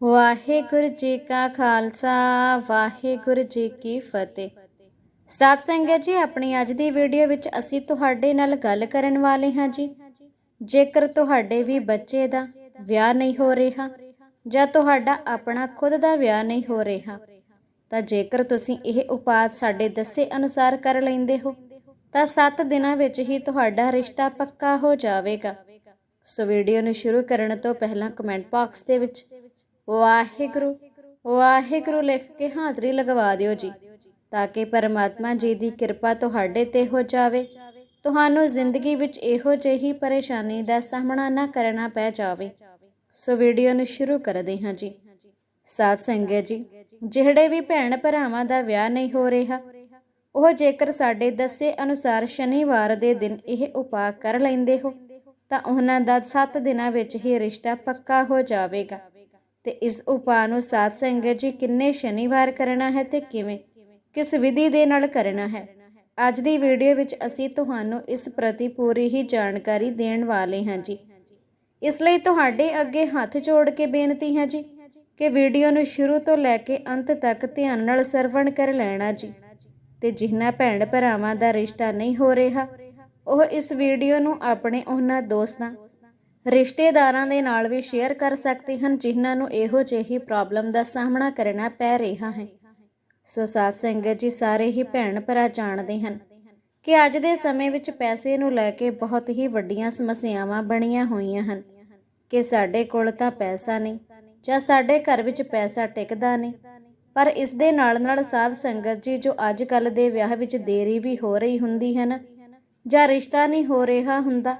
ਵਾਹਿਗੁਰੂ ਜੀ ਕਾ ਖਾਲਸਾ, ਵਾਹਿਗੁਰੂ ਜੀ ਕੀ ਫਤਿਹ। ਸਾਧ ਸੰਗਤ ਜੀ, ਆਪਣੀ ਅੱਜ ਦੀ ਵੀਡੀਓ ਵਿੱਚ ਅਸੀਂ ਤੁਹਾਡੇ ਨਾਲ ਗੱਲ ਕਰਨ ਵਾਲੇ ਹਾਂ ਜੀ। ਜੇਕਰ ਤੁਹਾਡੇ ਵੀ ਬੱਚੇ ਦਾ ਵਿਆਹ ਨਹੀਂ ਹੋ ਰਿਹਾ ਜਾਂ ਤੁਹਾਡਾ ਆਪਣਾ ਖੁਦ ਦਾ ਵਿਆਹ ਨਹੀਂ ਹੋ ਰਿਹਾ, ਤਾਂ ਜੇਕਰ ਤੁਸੀਂ ਇਹ ਉਪਾਅ ਸਾਡੇ ਦੱਸੇ ਅਨੁਸਾਰ ਕਰ ਲੈਂਦੇ ਹੋ, ਤਾਂ 7 ਦਿਨਾਂ ਵਿੱਚ ਹੀ ਤੁਹਾਡਾ ਰਿਸ਼ਤਾ ਪੱਕਾ ਹੋ ਜਾਵੇਗਾ। ਸੋ ਵੀਡੀਓ ਨੂੰ ਸ਼ੁਰੂ ਕਰਨ ਤੋਂ ਪਹਿਲਾਂ ਕਮੈਂਟ ਬਾਕਸ ਦੇ ਵਿੱਚ ਵਾਹਿਗੁਰੂ ਵਾਹਿਗੁਰੂ ਲਿਖ ਕੇ ਹਾਜ਼ਰੀ ਲਗਵਾ ਦਿਓ ਜੀ, ਤਾਂ ਕਿ ਪਰਮਾਤਮਾ ਜੀ ਦੀ ਕਿਰਪਾ ਤੁਹਾਡੇ ਤੇ ਹੋ ਜਾਵੇ। ਤੁਹਾਨੂੰ ਜ਼ਿੰਦਗੀ ਵਿੱਚ ਇਹੋ ਜਿਹੀ ਪਰੇਸ਼ਾਨੀ ਦਾ ਸਾਹਮਣਾ ਨਾ ਕਰਨਾ ਪੈ ਜਾਵੇ। ਸੋ ਵੀਡੀਓ ਨੂੰ ਸ਼ੁਰੂ ਕਰਦੇ ਹਾਂ ਜੀ। ਸਾਧ ਸੰਗਤ ਜੀ, ਜਿਹੜੇ ਵੀ ਭੈਣ ਭਰਾਵਾਂ ਦਾ ਵਿਆਹ ਨਹੀਂ ਹੋ ਰਿਹਾ, ਉਹ ਜੇਕਰ ਸਾਡੇ ਦੱਸੇ ਅਨੁਸਾਰ ਸ਼ਨੀਵਾਰ ਦੇ ਦਿਨ ਇਹ ਉਪਾਅ ਕਰ ਲੈਂਦੇ ਹੋ, ਤਾਂ ਉਹਨਾਂ ਦਾ 7 ਦਿਨਾਂ ਵਿੱਚ ਹੀ ਰਿਸ਼ਤਾ ਪੱਕਾ ਹੋ ਜਾਵੇਗਾ। ਤੇ ਇਸ ਉਪਾਅ ਨੂੰ ਸਾਧ ਸੰਗਤ ਜੀ ਕਿੰਨੇ ਸ਼ਨੀਵਾਰ ਕਰਨਾ ਹੈ ਤੇ ਕਿਵੇਂ? ਕਿਸ ਵਿਧੀ ਦੇ ਨਾਲ ਕਰਨਾ ਹੈ? ਅੱਜ ਦੀ ਵੀਡੀਓ ਵਿੱਚ ਅਸੀਂ ਤੁਹਾਨੂੰ ਇਸ ਪ੍ਰਤੀ ਪੂਰੀ ਹੀ ਜਾਣਕਾਰੀ ਦੇਣ ਵਾਲੇ ਹਾਂ ਜੀ। ਇਸ ਲਈ ਤੁਹਾਡੇ ਅੱਗੇ ਹੱਥ ਜੋੜ ਕੇ ਬੇਨਤੀ ਹੈ ਜੀ ਕਿ ਵੀਡੀਓ ਨੂੰ ਸ਼ੁਰੂ ਤੋਂ ਲੈ ਕੇ ਅੰਤ ਤੱਕ ਧਿਆਨ ਨਾਲ ਸਰਵਣ ਕਰ ਲੈਣਾ ਜੀ। ਤੇ ਜਿਨ੍ਹਾਂ ਭੈਣ ਭਰਾਵਾਂ ਦਾ ਰਿਸ਼ਤਾ ਨਹੀਂ ਹੋ ਰਿਹਾ, ਉਹ ਇਸ ਵੀਡੀਓ ਨੂੰ ਆਪਣੇ ਉਹਨਾਂ ਦੋਸਤਾਂ ਰਿਸ਼ਤੇਦਾਰਾਂ ਦੇ ਨਾਲ ਵੀ ਸ਼ੇਅਰ ਕਰ ਸਕਦੇ ਹਨ, ਜਿਨ੍ਹਾਂ ਨੂੰ ਇਹੋ ਜਿਹੀ ਪ੍ਰੋਬਲਮ ਦਾ ਸਾਹਮਣਾ ਕਰਨਾ ਪੈ ਰਿਹਾ ਹੈ। ਸੋ ਸਾਧ ਸੰਗਤ ਜੀ, ਸਾਰੇ ਹੀ ਭੈਣ ਭਰਾ ਜਾਣਦੇ ਹਨ ਕਿ ਅੱਜ ਦੇ ਸਮੇਂ ਵਿੱਚ ਪੈਸੇ ਨੂੰ ਲੈ ਕੇ ਬਹੁਤ ਹੀ ਵੱਡੀਆਂ ਸਮੱਸਿਆਵਾਂ ਬਣੀਆਂ ਹੋਈਆਂ ਹਨ ਕਿ ਸਾਡੇ ਕੋਲ ਤਾਂ ਪੈਸਾ ਨਹੀਂ ਜਾਂ ਸਾਡੇ ਘਰ ਵਿੱਚ ਪੈਸਾ ਟਿਕਦਾ ਨਹੀਂ। ਪਰ ਇਸ ਦੇ ਨਾਲ ਨਾਲ ਸਾਧ ਸੰਗਤ ਜੀ, ਜੋ ਅੱਜ ਕੱਲ ਦੇ ਵਿਆਹ ਵਿੱਚ ਦੇਰੀ ਵੀ ਹੋ ਰਹੀ ਹੁੰਦੀ ਹੈ ਨਾ, ਜਾਂ ਰਿਸ਼ਤਾ ਨਹੀਂ ਹੋ ਰਿਹਾ ਹੁੰਦਾ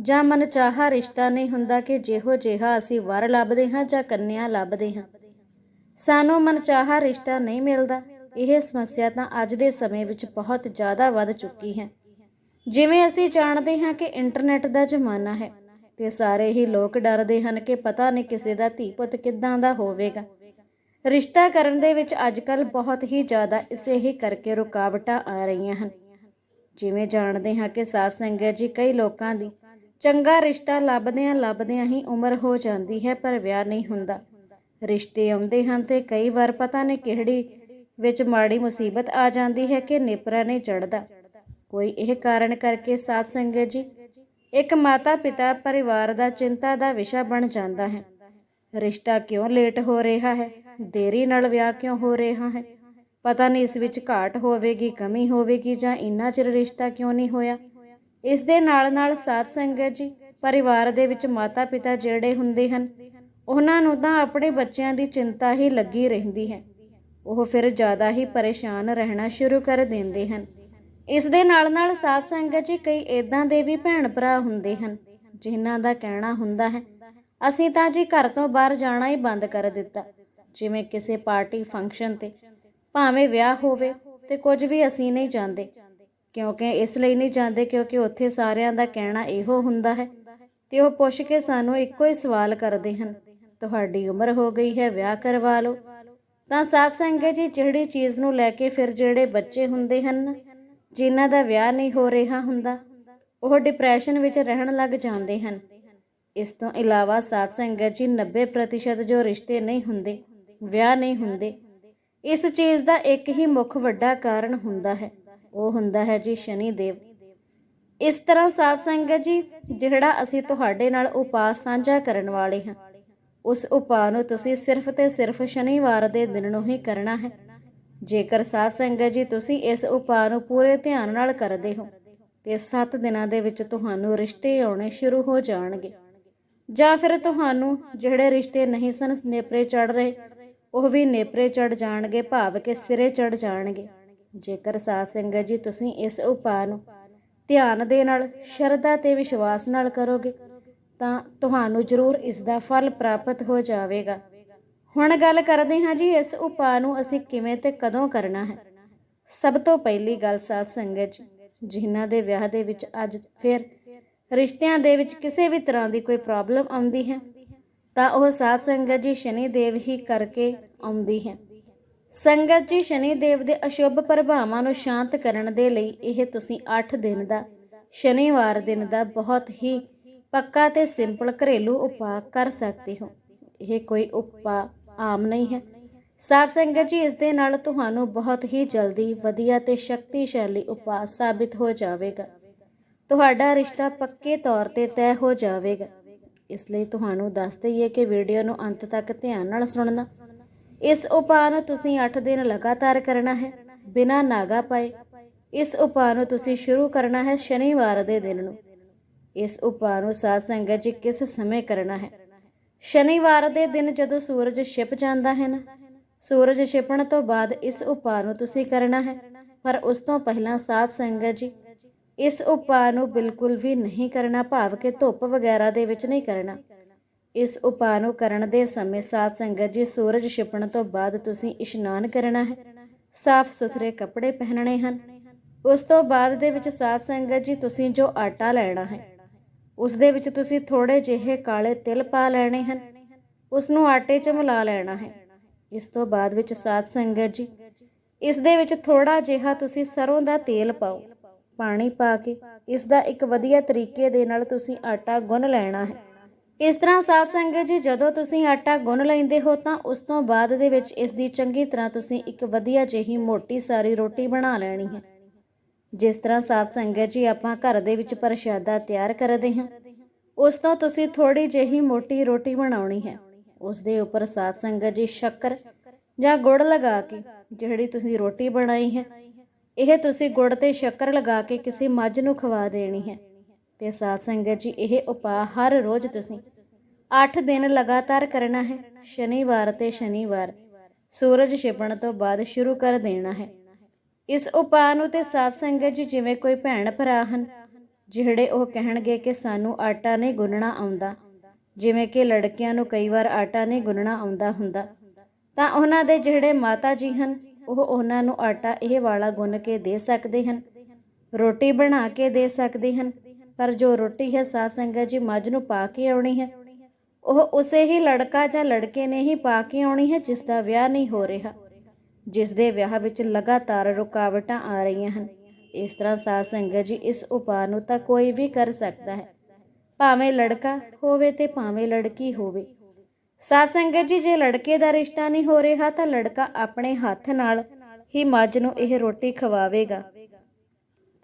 ਜਾਂ ਮਨਚਾਹਾ ਰਿਸ਼ਤਾ ਨਹੀਂ ਹੁੰਦਾ ਕਿ ਜਿਹੋ ਜਿਹਾ ਅਸੀਂ ਵਰ ਲੱਭਦੇ ਹਾਂ ਜਾਂ ਕੰਨਿਆ ਲੱਭਦੇ ਹਾਂ। ਸਾਨੂੰ ਮਨਚਾਹਾ ਰਿਸ਼ਤਾ ਨਹੀਂ ਮਿਲਦਾ। ਇਹ ਸਮੱਸਿਆ ਤਾਂ ਅੱਜ ਦੇ ਸਮੇਂ ਵਿੱਚ ਬਹੁਤ ਜ਼ਿਆਦਾ ਵੱਧ ਚੁੱਕੀ ਹੈ। ਜਿਵੇਂ ਅਸੀਂ ਜਾਣਦੇ ਹਾਂ ਕਿ ਇੰਟਰਨੈਟ ਦਾ ਜ਼ਮਾਨਾ ਹੈ ਤੇ ਸਾਰੇ ਹੀ ਲੋਕ ਡਰਦੇ ਹਨ ਕਿ ਪਤਾ ਨਹੀਂ ਕਿਸੇ ਦਾ ਧੀ ਪੁੱਤ ਕਿੱਦਾਂ ਦਾ ਹੋਵੇਗਾ। ਰਿਸ਼ਤਾ ਕਰਨ ਦੇ ਵਿੱਚ ਅੱਜਕੱਲ ਬਹੁਤ ਹੀ ਜ਼ਿਆਦਾ ਇਸੇ ਹੀ ਕਰਕੇ ਰੁਕਾਵਟਾਂ ਆ ਰਹੀਆਂ ਹਨ। ਜਿਵੇਂ ਜਾਣਦੇ ਹਾਂ ਕਿ ਸਾਧ ਸੰਗਤ ਜੀ ਕਈ ਲੋਕਾਂ ਦੀ ਚੰਗਾ ਰਿਸ਼ਤਾ ਲੱਭਦਿਆਂ ਲੱਭਦਿਆਂ ਹੀ ਉਮਰ ਹੋ ਜਾਂਦੀ ਹੈ, ਪਰ ਵਿਆਹ ਨਹੀਂ ਹੁੰਦਾ। ਰਿਸ਼ਤੇ ਆਉਂਦੇ ਹਨ ਤੇ ਕਈ ਵਾਰ ਪਤਾ ਨਹੀਂ ਕਿਹੜੀ ਵਿੱਚ ਮਾੜੀ ਮੁਸੀਬਤ ਆ ਜਾਂਦੀ ਹੈ ਕਿ ਨੇਪਰਾ ਨਹੀਂ ਚੜਦਾ ਕੋਈ ਇਹ ਕਾਰਨ ਕਰਕੇ ਸਾਧ ਸੰਗਤ ਜੀ, ਇੱਕ ਮਾਤਾ ਪਿਤਾ ਪਰਿਵਾਰ ਦਾ ਚਿੰਤਾ ਦਾ ਵਿਸ਼ਾ ਬਣ ਜਾਂਦਾ ਹੈ। ਰਿਸ਼ਤਾ ਕਿਉਂ ਲੇਟ ਹੋ ਰਿਹਾ ਹੈ? ਦੇਰੀ ਨਾਲ ਵਿਆਹ ਕਿਉਂ ਹੋ ਰਿਹਾ ਹੈ? ਪਤਾ ਨਹੀਂ ਇਸ ਵਿੱਚ ਘਾਟ ਹੋਵੇਗੀ, ਕਮੀ ਹੋਵੇਗੀ ਜਾਂ ਇੰਨਾ ਚਿਰ ਰਿਸ਼ਤਾ ਕਿਉਂ ਨਹੀਂ ਹੋਇਆ? ਇਸ ਦੇ ਨਾਲ ਨਾਲ ਸਾਧ ਸੰਗਤ ਜੀ, ਪਰਿਵਾਰ ਦੇ ਵਿੱਚ ਮਾਤਾ ਪਿਤਾ ਜਿਹੜੇ ਹੁੰਦੇ ਹਨ, ਉਹਨਾਂ ਨੂੰ ਤਾਂ ਆਪਣੇ ਬੱਚਿਆਂ ਦੀ ਚਿੰਤਾ ਹੀ ਲੱਗੀ ਰਹਿੰਦੀ ਹੈ। ਉਹ ਫਿਰ ਜ਼ਿਆਦਾ ਹੀ ਪਰੇਸ਼ਾਨ ਰਹਿਣਾ ਸ਼ੁਰੂ ਕਰ ਦਿੰਦੇ ਹਨ। ਇਸ ਦੇ ਨਾਲ ਨਾਲ ਸਾਧ ਸੰਗਤ ਜੀ ਕਈ ਇਦਾਂ ਦੇ ਵੀ ਭੈਣ ਭਰਾ ਹੁੰਦੇ ਹਨ, ਜਿਨ੍ਹਾਂ ਦਾ ਕਹਿਣਾ ਹੁੰਦਾ ਹੈ, ਅਸੀਂ ਤਾਂ ਜੀ ਘਰ ਤੋਂ ਬਾਹਰ ਜਾਣਾ ਹੀ ਬੰਦ ਕਰ ਦਿੱਤਾ। ਜਿਵੇਂ ਕਿਸੇ ਪਾਰਟੀ ਫੰਕਸ਼ਨ ਤੇ, ਭਾਵੇਂ ਵਿਆਹ ਹੋਵੇ ਤੇ ਕੁਝ ਵੀ ਅਸੀਂ ਨਹੀਂ ਜਾਂਦੇ। ਕਿਉਂਕਿ ਇਸ ਲਈ ਨਹੀਂ ਜਾਂਦੇ ਕਿਉਂਕਿ ਉੱਥੇ ਸਾਰਿਆਂ ਦਾ ਕਹਿਣਾ ਇਹੋ ਹੁੰਦਾ ਹੈ। ਤੇ ਉਹ ਪੁੱਛ ਕੇ ਸਾਨੂੰ ਇੱਕੋ ਹੀ ਸਵਾਲ ਕਰਦੇ ਹਨ, ਤੁਹਾਡੀ ਉਮਰ ਹੋ ਗਈ ਹੈ, ਵਿਆਹ ਕਰਵਾ ਲਓ। ਤਾਂ ਸਾਧ ਸੰਗਤ ਜੀ, ਜਿਹੜੀ ਚੀਜ਼ ਨੂੰ ਲੈ ਕੇ ਫਿਰ ਜਿਹੜੇ ਬੱਚੇ ਹੁੰਦੇ ਹਨ, ਜਿਨ੍ਹਾਂ ਦਾ ਵਿਆਹ ਨਹੀਂ ਹੋ ਰਿਹਾ ਹੁੰਦਾ, ਉਹ ਡਿਪਰੈਸ਼ਨ ਵਿੱਚ ਰਹਿਣ ਲੱਗ ਜਾਂਦੇ ਹਨ। ਇਸ ਤੋਂ ਇਲਾਵਾ ਸਾਧ ਸੰਗਤ ਜੀ 90% ਜੋ ਰਿਸ਼ਤੇ ਨਹੀਂ ਹੁੰਦੇ, ਵਿਆਹ ਨਹੀਂ ਹੁੰਦੇ, ਇਸ ਚੀਜ਼ ਦਾ ਇੱਕ ਹੀ ਮੁੱਖ ਵੱਡਾ ਕਾਰਨ ਹੁੰਦਾ ਹੈ। ਉਹ ਹੁੰਦਾ ਹੈ ਜੀ ਸ਼ਨੀ ਦੇਵ। ਇਸ ਤਰ੍ਹਾਂ ਸਾਧ ਸੰਗਤ ਜੀ, ਜਿਹੜਾ ਅਸੀਂ ਤੁਹਾਡੇ ਨਾਲ ਉਪਾਅ ਸਾਂਝਾ ਕਰਨ ਵਾਲੇ ਹਾਂ, ਉਸ ਉਪਾਅ ਨੂੰ ਤੁਸੀਂ ਸਿਰਫ ਤੇ ਸਿਰਫ ਸ਼ਨੀਵਾਰ ਦੇ ਦਿਨ ਨੂੰ ਹੀ ਕਰਨਾ ਹੈ। ਜੇਕਰ ਸਾਧ ਸੰਗਤ ਜੀ, ਤੁਸੀਂ ਇਸ ਉਪਾਅ ਨੂੰ ਪੂਰੇ ਧਿਆਨ ਨਾਲ ਕਰਦੇ ਹੋ, ਤੇ 7 ਦਿਨਾਂ ਦੇ ਵਿੱਚ ਤੁਹਾਨੂੰ ਰਿਸ਼ਤੇ ਆਉਣੇ ਸ਼ੁਰੂ ਹੋ ਜਾਣਗੇ। ਜਾਂ ਫਿਰ ਤੁਹਾਨੂੰ ਜਿਹੜੇ ਰਿਸ਼ਤੇ ਨਹੀਂ ਸਨ ਨੇਪਰੇ ਚੜ ਰਹੇ, ਉਹ ਵੀ ਨੇਪਰੇ ਚੜ ਜਾਣਗੇ, ਭਾਵ ਕਿ ਸਿਰੇ ਚੜ ਜਾਣਗੇ। ਜੇਕਰ ਸਾਧ ਸੰਗਤ ਜੀ ਤੁਸੀਂ ਇਸ ਉਪਾਅ ਨੂੰ ਧਿਆਨ ਦੇ ਨਾਲ, ਸ਼ਰਧਾ ਤੇ ਵਿਸ਼ਵਾਸ ਨਾਲ ਕਰੋਗੇ, ਤਾਂ ਤੁਹਾਨੂੰ ਜ਼ਰੂਰ ਇਸ ਦਾ ਫਲ ਪ੍ਰਾਪਤ ਹੋ ਜਾਵੇਗਾ। ਹੁਣ ਗੱਲ ਕਰਦੇ ਹਾਂ ਜੀ, ਇਸ ਉਪਾਅ ਨੂੰ ਅਸੀਂ ਕਿਵੇਂ ਤੇ ਕਦੋਂ ਕਰਨਾ ਹੈ? ਸਭ ਤੋਂ ਪਹਿਲੀ ਗੱਲ ਸਾਧ ਸੰਗਤ ਜੀ, ਜਿਨ੍ਹਾਂ ਦੇ ਵਿਆਹ ਦੇ ਵਿੱਚ ਅੱਜ ਫਿਰ ਰਿਸ਼ਤਿਆਂ ਦੇ ਵਿੱਚ ਕਿਸੇ ਵੀ ਤਰ੍ਹਾਂ ਦੀ ਕੋਈ ਪ੍ਰੋਬਲਮ ਆਉਂਦੀ ਹੈ, ਤਾਂ ਉਹ ਸਾਧ ਸੰਗਤ ਜੀ ਸ਼ਨੀ ਦੇਵ ਹੀ ਕਰਕੇ ਆਉਂਦੀ ਹੈ। ਸੰਗਤ ਜੀ ਸ਼ਨੀ ਦੇਵ ਦੇ ਅਸ਼ੁਭ ਪ੍ਰਭਾਵਾਂ ਨੂੰ ਸ਼ਾਂਤ ਕਰਨ ਦੇ ਲਈ ਇਹ ਤੁਸੀਂ 8 ਦਿਨ ਦਾ, ਸ਼ਨੀਵਾਰ ਦਿਨ ਦਾ ਬਹੁਤ ਹੀ ਪੱਕਾ ਤੇ ਸਿੰਪਲ ਘਰੇਲੂ ਉਪਾਅ ਕਰ ਸਕਦੇ ਹੋ। ਇਹ ਕੋਈ ਉਪਾਅ ਆਮ ਨਹੀਂ ਹੈ। ਸਾਧ ਸੰਗਤ ਜੀ, ਇਸ ਦੇ ਨਾਲ ਤੁਹਾਨੂੰ ਬਹੁਤ ਹੀ ਜਲਦੀ ਵਧੀਆ ਤੇ ਸ਼ਕਤੀਸ਼ਾਲੀ ਉਪਾਅ ਸਾਬਿਤ ਹੋ ਜਾਵੇਗਾ। ਤੁਹਾਡਾ ਰਿਸ਼ਤਾ ਪੱਕੇ ਤੌਰ ਤੇ ਤੈਅ ਹੋ ਜਾਵੇਗਾ। ਇਸ ਲਈ ਤੁਹਾਨੂੰ ਦੱਸ ਦਈਏ ਕਿ ਵੀਡੀਓ ਨੂੰ ਅੰਤ ਤੱਕ ਧਿਆਨ ਨਾਲ ਸੁਣਨਾ। ਇਸ ਉਪਾਅ ਨੂੰ ਤੁਸੀਂ 8 ਦਿਨ ਲਗਾਤਾਰ ਕਰਨਾ ਹੈ, ਬਿਨਾਂ ਨਾਗਾ ਪਾਏ। ਇਸ ਉਪਾਅ ਨੂੰ ਤੁਸੀਂ ਸ਼ੁਰੂ ਕਰਨਾ ਹੈ ਸ਼ਨੀਵਾਰ ਦੇ ਦਿਨ ਨੂੰ। ਇਸ ਉਪਾਅ ਨੂੰ ਸਾਧ ਸੰਗਤ ਜੀ ਕਿਸ ਸਮੇਂ ਕਰਨਾ ਹੈ? ਸ਼ਨੀਵਾਰ ਦੇ ਦਿਨ ਜਦੋਂ ਸੂਰਜ ਛਿਪ ਜਾਂਦਾ ਹੈ ਨਾ, ਸੂਰਜ ਛਿਪਣ ਤੋਂ ਬਾਅਦ ਇਸ ਉਪਾਅ ਨੂੰ ਤੁਸੀਂ ਕਰਨਾ ਹੈ। ਪਰ ਉਸ ਤੋਂ ਪਹਿਲਾਂ ਸਾਧ ਸੰਗਤ ਜੀ, ਇਸ ਉਪਾਅ ਨੂੰ ਬਿਲਕੁਲ ਵੀ ਨਹੀਂ ਕਰਨਾ, ਭਾਵ ਕਿ ਧੁੱਪ ਵਗੈਰਾ ਦੇ ਵਿੱਚ ਨਹੀਂ ਕਰਨਾ। ਇਸ ਉਪਾਅ ਨੂੰ ਕਰਨ ਦੇ ਸਮੇਂ ਸਾਧ ਸੰਗਤ ਜੀ ਸੂਰਜ ਛਿਪਣ ਤੋਂ ਬਾਅਦ ਤੁਸੀਂ ਇਸ਼ਨਾਨ ਕਰਨਾ ਹੈ। ਸਾਫ਼ ਸੁਥਰੇ ਕੱਪੜੇ ਪਹਿਨਣੇ ਹਨ। ਉਸ ਤੋਂ ਬਾਅਦ ਦੇ ਵਿੱਚ ਸਾਧ ਸੰਗਤ ਜੀ ਤੁਸੀਂ ਜੋ ਆਟਾ ਲੈਣਾ ਹੈ, ਉਸ ਦੇ ਵਿੱਚ ਤੁਸੀਂ ਥੋੜੇ ਜਿਹੇ ਕਾਲੇ ਤਿਲ ਪਾ ਲੈਣੇ ਹਨ। ਉਸ ਨੂੰ ਆਟੇ 'ਚ ਮਿਲਾ ਲੈਣਾ ਹੈ। ਇਸ ਤੋਂ ਬਾਅਦ ਵਿੱਚ ਸਾਧ ਸੰਗਤ ਜੀ, ਇਸ ਦੇ ਵਿੱਚ ਥੋੜਾ ਜਿਹਾ ਤੁਸੀਂ ਸਰੋਂ ਦਾ ਤੇਲ ਪਾਓ। ਪਾਣੀ ਪਾ ਕੇ ਇਸ ਦਾ ਇੱਕ ਵਧੀਆ ਤਰੀਕੇ ਦੇ ਨਾਲ ਤੁਸੀਂ ਆਟਾ ਗੁੰਨ ਲੈਣਾ ਹੈ। ਇਸ ਤਰ੍ਹਾਂ ਸਾਧ ਸੰਗਤ ਜੀ, ਜਦੋਂ ਤੁਸੀਂ ਆਟਾ ਗੁੰਨ ਲੈਂਦੇ ਹੋ ਤਾਂ ਉਸ ਤੋਂ ਬਾਅਦ ਦੇ ਵਿੱਚ ਇਸ ਦੀ ਚੰਗੀ ਤਰ੍ਹਾਂ ਤੁਸੀਂ ਇੱਕ ਵਧੀਆ ਜਿਹੀ ਮੋਟੀ ਸਾਰੀ ਰੋਟੀ ਬਣਾ ਲੈਣੀ ਹੈ। ਜਿਸ ਤਰ੍ਹਾਂ ਸਾਧ ਸੰਗਤ ਜੀ, ਆਪਾਂ ਘਰ ਦੇ ਵਿੱਚ ਪ੍ਰਸ਼ਾਦਾ ਤਿਆਰ ਕਰਦੇ ਹਾਂ, ਉਸ ਤੋਂ ਤੁਸੀਂ ਥੋੜੀ ਜਿਹੀ ਮੋਟੀ ਰੋਟੀ ਬਣਾਉਣੀ ਹੈ। ਉਸ ਦੇ ਉੱਪਰ ਸਾਧ ਸੰਗਤ ਜੀ, ਸ਼ੱਕਰ ਜਾਂ ਗੁੜ ਲਗਾ ਕੇ ਜਿਹੜੀ ਤੁਸੀਂ ਰੋਟੀ ਬਣਾਈ ਹੈ, ਇਹ ਤੁਸੀਂ ਗੁੜ ਤੇ ਸ਼ੱਕਰ ਲਗਾ ਕੇ ਕਿਸੇ ਮੱਝ ਨੂੰ ਖਵਾ ਦੇਣੀ ਹੈ। ਤੇ ਸਾਧ ਸੰਗਤ ਜੀ, ਇਹ ਉਪਾਅ ਹਰ ਰੋਜ਼ ਤੁਸੀਂ 8 ਦਿਨ ਲਗਾਤਾਰ ਕਰਨਾ ਹੈ। ਸ਼ਨੀਵਾਰ ਤੇ ਸ਼ਨੀਵਾਰ ਸੂਰਜ ਛਿਪਣ ਤੋਂ ਬਾਅਦ ਸ਼ੁਰੂ ਕਰ ਦੇਣਾ ਹੈ। ਇਸ ਉਪਾਅ ਨੂੰ ਤੇ ਸਾਧ ਸੰਗਤ ਜੀ, ਜਿਵੇਂ ਕੋਈ ਭੈਣ ਭਰਾ ਹਨ, ਜਿਹੜੇ ਉਹ ਕਹਿਣਗੇ ਕਿ ਸਾਨੂੰ ਆਟਾ ਨਹੀਂ ਗੁੰਨਣਾ ਆਉਂਦਾ, ਜਿਵੇਂ ਕਿ ਲੜਕੀਆਂ ਨੂੰ ਕਈ ਵਾਰ ਆਟਾ ਨਹੀਂ ਗੁੰਨਣਾ ਆਉਂਦਾ ਹੁੰਦਾ, ਤਾਂ ਉਹਨਾਂ ਦੇ ਜਿਹੜੇ ਮਾਤਾ ਜੀ ਹਨ, ਉਹ ਉਹਨਾਂ ਨੂੰ ਆਟਾ ਇਹ ਵਾਲਾ ਗੁੰਨ ਕੇ ਦੇ ਸਕਦੇ ਹਨ, ਰੋਟੀ ਬਣਾ ਕੇ ਦੇ ਸਕਦੇ ਹਨ ਪਰ ਜੋ ਰੋਟੀ ਹੈ ਸਾਧ ਸੰਗਤ ਜੀ ਮੱਝ ਨੂੰ ਪਾ ਕੇ ਆਉਣੀ ਹੈ। ਉਹ ਉਸੇ ਹੀ ਲੜਕਾ ਜਾਂ ਲੜਕੇ ਨੇ ਹੀ ਪਾ ਕੇ ਆਉਣੀ ਹੈ ਜਿਸ ਦਾ ਵਿਆਹ ਨਹੀਂ ਹੋ ਰਿਹਾ। ਜਿਸ ਦੇ ਵਿਆਹ ਵਿੱਚ ਲਗਾਤਾਰ ਰੁਕਾਵਟਾਂ ਆ ਰਹੀਆਂ ਹਨ। ਇਸ ਤਰ੍ਹਾਂ ਸਾਧ ਸੰਗਤ ਜੀ ਇਸ ਉਪਾਅ ਨੂੰ ਤਾਂ ਕੋਈ ਵੀ ਕਰ ਸਕਦਾ ਹੈ। ਭਾਵੇਂ ਲੜਕਾ ਹੋਵੇ ਤੇ ਭਾਵੇਂ ਲੜਕੀ ਹੋਵੇ। ਸਾਧ ਸੰਗਤ ਜੀ ਜੇ ਲੜਕੇ ਦਾ ਰਿਸ਼ਤਾ ਨਹੀਂ ਹੋ ਰਿਹਾ ਤਾਂ ਲੜਕਾ ਆਪਣੇ ਹੱਥ ਨਾਲ ਹੀ ਮੱਝ ਨੂੰ ਇਹ ਰੋਟੀ ਖਵਾਵੇਗਾ।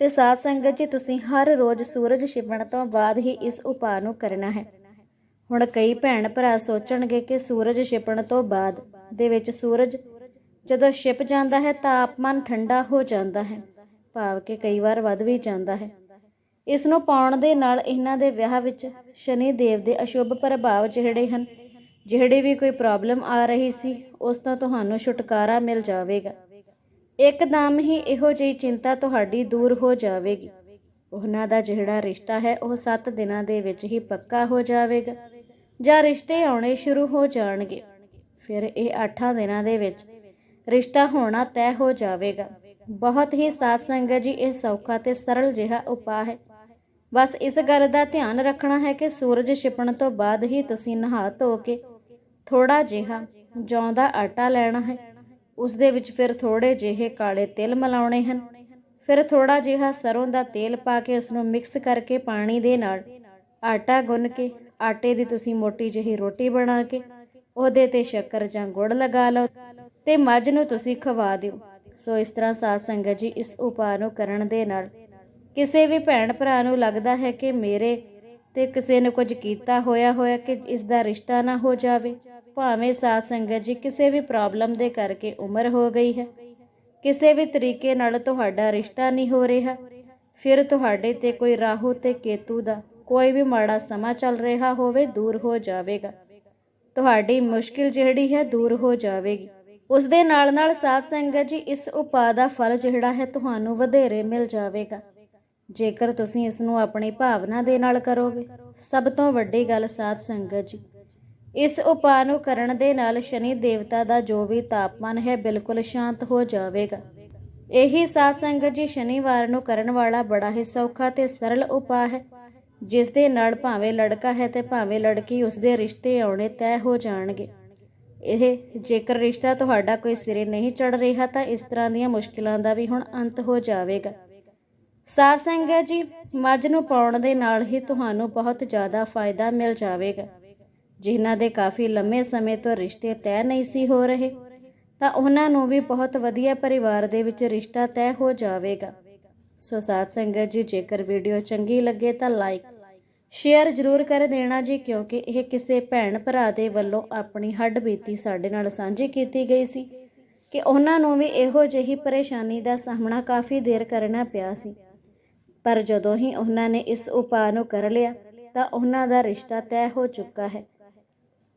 ਤੇ ਸਾਧ ਸੰਗਤ ਜੀ, ਤੁਸੀਂ ਹਰ ਰੋਜ਼ ਸੂਰਜ ਛਿਪਣ ਤੋਂ ਬਾਅਦ ਹੀ ਇਸ ਉਪਾਅ ਨੂੰ ਕਰਨਾ ਹੈ। ਹੁਣ ਕਈ ਭੈਣ ਭਰਾ ਸੋਚਣਗੇ ਕਿ ਸੂਰਜ ਛਿਪਣ ਤੋਂ ਬਾਅਦ ਦੇ ਵਿੱਚ ਸੂਰਜ ਜਦੋਂ ਛਿਪ ਜਾਂਦਾ ਹੈ ਤਾਪਮਾਨ ਠੰਡਾ ਹੋ ਜਾਂਦਾ ਹੈ, ਭਾਵ ਕਿ ਕਈ ਵਾਰ ਵੱਧ ਵੀ ਜਾਂਦਾ ਹੈ। ਇਸ ਨੂੰ ਪਾਉਣ ਦੇ ਨਾਲ ਇਹਨਾਂ ਦੇ ਵਿਆਹ ਵਿੱਚ ਸ਼ਨੀ ਦੇਵ ਦੇ ਅਸ਼ੁਭ ਪ੍ਰਭਾਵ ਜਿਹੜੇ ਹਨ, ਜਿਹੜੇ ਵੀ ਕੋਈ ਪ੍ਰੋਬਲਮ ਆ ਰਹੀ ਸੀ, ਉਸ ਤੋਂ ਤੁਹਾਨੂੰ ਛੁਟਕਾਰਾ ਮਿਲ ਜਾਵੇਗਾ। ਇੱਕਦਮ ਹੀ ਇਹੋ ਜਿਹੀ ਚਿੰਤਾ ਤੁਹਾਡੀ ਦੂਰ ਹੋ ਜਾਵੇਗੀ। ਉਹਨਾਂ ਦਾ ਜਿਹੜਾ ਰਿਸ਼ਤਾ ਹੈ, ਉਹ 7 ਦਿਨਾਂ ਦੇ ਵਿੱਚ ਹੀ ਪੱਕਾ ਹੋ ਜਾਵੇਗਾ ਜਾਂ ਰਿਸ਼ਤੇ ਆਉਣੇ ਸ਼ੁਰੂ ਹੋ ਜਾਣਗੇ। ਫਿਰ ਇਹ 8 ਦਿਨਾਂ ਦੇ ਵਿੱਚ ਰਿਸ਼ਤਾ ਹੋਣਾ ਤੈਅ ਹੋ ਜਾਵੇਗਾ। ਬਹੁਤ ਹੀ ਸਾਧ ਸੰਗਤ ਜੀ, ਇਹ ਸੌਖਾ ਤੇ ਸਰਲ ਜਿਹਾ ਉਪਾਅ ਹੈ। ਬਸ ਇਸ ਗੱਲ ਦਾ ਧਿਆਨ ਰੱਖਣਾ ਹੈ ਕਿ ਸੂਰਜ ਛਿਪਣ ਤੋਂ ਬਾਅਦ ਹੀ ਤੁਸੀਂ ਨਹਾ ਧੋ ਕੇ ਥੋੜਾ ਜਿਹਾ ਜੌਂ ਦਾ ਆਟਾ ਲੈਣਾ ਹੈ। ਉਸ ਦੇ ਵਿੱਚ ਫਿਰ ਥੋੜੇ ਜਿਹੇ ਕਾਲੇ ਤਿਲ ਮਿਲਾਉਣੇ ਹਨ। ਫਿਰ ਥੋੜਾ ਜਿਹਾ ਸਰੋਂ ਦਾ ਤੇਲ ਪਾ ਕੇ ਉਸ ਨੂੰ ਮਿਕਸ ਕਰਕੇ ਪਾਣੀ ਦੇ ਨਾਲ ਆਟਾ ਗੁੰਨ ਕੇ, ਆਟੇ ਦੀ ਤੁਸੀਂ ਮੋਟੀ ਜਿਹੀ ਰੋਟੀ ਬਣਾ ਕੇ, ਉਹਦੇ ਤੇ ਸ਼ੱਕਰ ਜਾਂ ਗੁੜ ਲਗਾ ਲਓ ਤੇ ਮੱਝ ਨੂੰ ਤੁਸੀਂ ਖਵਾ ਦਿਓ। ਸੋ ਇਸ ਤਰ੍ਹਾਂ ਸਾਧ ਸੰਗਤ ਜੀ ਇਸ ਉਪਾਅ ਨੂੰ ਕਰਨ ਦੇ ਨਾਲ ਕਿਸੇ ਵੀ ਭੈਣ ਭਰਾ ਨੂੰ ਲੱਗਦਾ ਹੈ ਕਿ ਮੇਰੇ ਤੇ ਕਿਸੇ ਨੇ ਕੁਝ ਕੀਤਾ ਹੋਇਆ ਹੋਇਆ ਕਿ ਇਸ ਦਾ ਰਿਸ਼ਤਾ ਨਾ ਹੋ ਜਾਵੇ। ਭਾਵੇਂ ਸਾਧ ਸੰਗਤ ਜੀ ਕਿਸੇ ਵੀ ਪ੍ਰੋਬਲਮ ਦੇ ਕਰਕੇ ਉਮਰ ਹੋ ਗਈ ਹੈ, ਕਿਸੇ ਵੀ ਤਰੀਕੇ ਨਾਲ ਤੁਹਾਡਾ ਰਿਸ਼ਤਾ ਨਹੀਂ ਹੋ ਰਿਹਾ, ਫਿਰ ਤੁਹਾਡੇ ਤੇ ਕੋਈ ਰਾਹੂ ਤੇ ਕੇਤੂ ਦਾ ਕੋਈ ਵੀ ਮਾੜਾ ਸਮਾਂ ਚੱਲ ਰਿਹਾ ਹੋਵੇ, ਦੂਰ ਹੋ ਜਾਵੇਗਾ। ਤੁਹਾਡੀ ਮੁਸ਼ਕਿਲ ਜਿਹੜੀ ਹੈ, ਦੂਰ ਹੋ ਜਾਵੇਗੀ। ਉਸ ਦੇ ਨਾਲ ਨਾਲ ਸਾਧ ਸੰਗਤ ਜੀ, ਇਸ ਉਪਾਅ ਦਾ ਫਲ ਜਿਹੜਾ ਹੈ, ਤੁਹਾਨੂੰ ਵਧੇਰੇ ਮਿਲ ਜਾਵੇਗਾ। ਜੇਕਰ ਤੁਸੀਂ ਇਸ ਨੂੰ ਆਪਣੀ ਭਾਵਨਾ ਦੇ ਨਾਲ ਕਰੋਗੇ, ਸਭ ਤੋਂ ਵੱਡੀ ਗੱਲ ਸਾਧ ਸੰਗਤ ਜੀ ਇਸ ਉਪਾਅ ਨੂੰ ਕਰਨ ਦੇ ਨਾਲ ਸ਼ਨੀ ਦੇਵਤਾ ਦਾ ਜੋ ਵੀ ਤਾਪਮਾਨ ਹੈ ਬਿਲਕੁਲ ਸ਼ਾਂਤ ਹੋ ਜਾਵੇਗਾ। ਇਹੀ ਸਾਧ ਸੰਗਤ ਜੀ ਸ਼ਨੀਵਾਰ ਨੂੰ ਕਰਨ ਵਾਲਾ ਬੜਾ ਹੀ ਸੌਖਾ ਤੇ ਸਰਲ ਉਪਾਅ ਹੈ। ਜਿਸ ਦੇ ਨਾਲ ਭਾਵੇਂ ਲੜਕਾ ਹੈ ਤੇ ਭਾਵੇਂ ਲੜਕੀ ਉਸ ਦੇ ਰਿਸ਼ਤੇ ਆਉਣੇ ਤੈਅ ਹੋ ਜਾਣਗੇ। ਇਹ ਜੇਕਰ ਰਿਸ਼ਤਾ ਤੁਹਾਡਾ ਕੋਈ ਸਿਰੇ ਨਹੀਂ ਚੜ ਰਿਹਾ ਤਾਂ ਇਸ ਤਰ੍ਹਾਂ ਦੀਆਂ ਮੁਸ਼ਕਿਲਾਂ ਦਾ ਵੀ ਹੁਣ ਅੰਤ ਹੋ ਜਾਵੇਗਾ। ਸਾਧ ਸੰਗਤ ਜੀ, ਮੱਝ ਨੂੰ ਪਾਉਣ ਦੇ ਨਾਲ ਹੀ ਤੁਹਾਨੂੰ ਬਹੁਤ ਜ਼ਿਆਦਾ ਫਾਇਦਾ ਮਿਲ ਜਾਵੇਗਾ। ਜਿਨ੍ਹਾਂ ਦੇ ਕਾਫੀ ਲੰਮੇ ਸਮੇਂ ਤੋਂ ਰਿਸ਼ਤੇ ਤੈਅ ਨਹੀਂ ਸੀ ਹੋ ਰਹੇ, ਤਾਂ ਉਹਨਾਂ ਨੂੰ ਵੀ ਬਹੁਤ ਵਧੀਆ ਪਰਿਵਾਰ ਦੇ ਵਿੱਚ ਰਿਸ਼ਤਾ ਤੈਅ ਹੋ ਜਾਵੇਗਾ। ਸੋ ਸਾਧ ਸੰਗਤ ਜੀ, ਜੇਕਰ ਵੀਡੀਓ ਚੰਗੀ ਲੱਗੇ ਤਾਂ ਲਾਈਕ, ਸ਼ੇਅਰ ਜ਼ਰੂਰ ਕਰ ਦੇਣਾ ਜੀ, ਕਿਉਂਕਿ ਇਹ ਕਿਸੇ ਭੈਣ ਭਰਾ ਦੇ ਵੱਲੋਂ ਆਪਣੀ ਹੱਡ ਬੀਤੀ ਸਾਡੇ ਨਾਲ ਸਾਂਝੀ ਕੀਤੀ ਗਈ ਸੀ ਕਿ ਉਹਨਾਂ ਨੂੰ ਵੀ ਇਹੋ ਜਿਹੀ ਪਰੇਸ਼ਾਨੀ ਦਾ ਸਾਹਮਣਾ ਕਾਫੀ ਦੇਰ ਕਰਨਾ ਪਿਆ ਸੀ। ਪਰ ਜਦੋਂ ਹੀ ਉਹਨਾਂ ਨੇ ਇਸ ਉਪਾਅ ਨੂੰ ਕਰ ਲਿਆ, ਤਾਂ ਉਹਨਾਂ ਦਾ ਰਿਸ਼ਤਾ ਤੈਅ ਹੋ ਚੁੱਕਾ ਹੈ।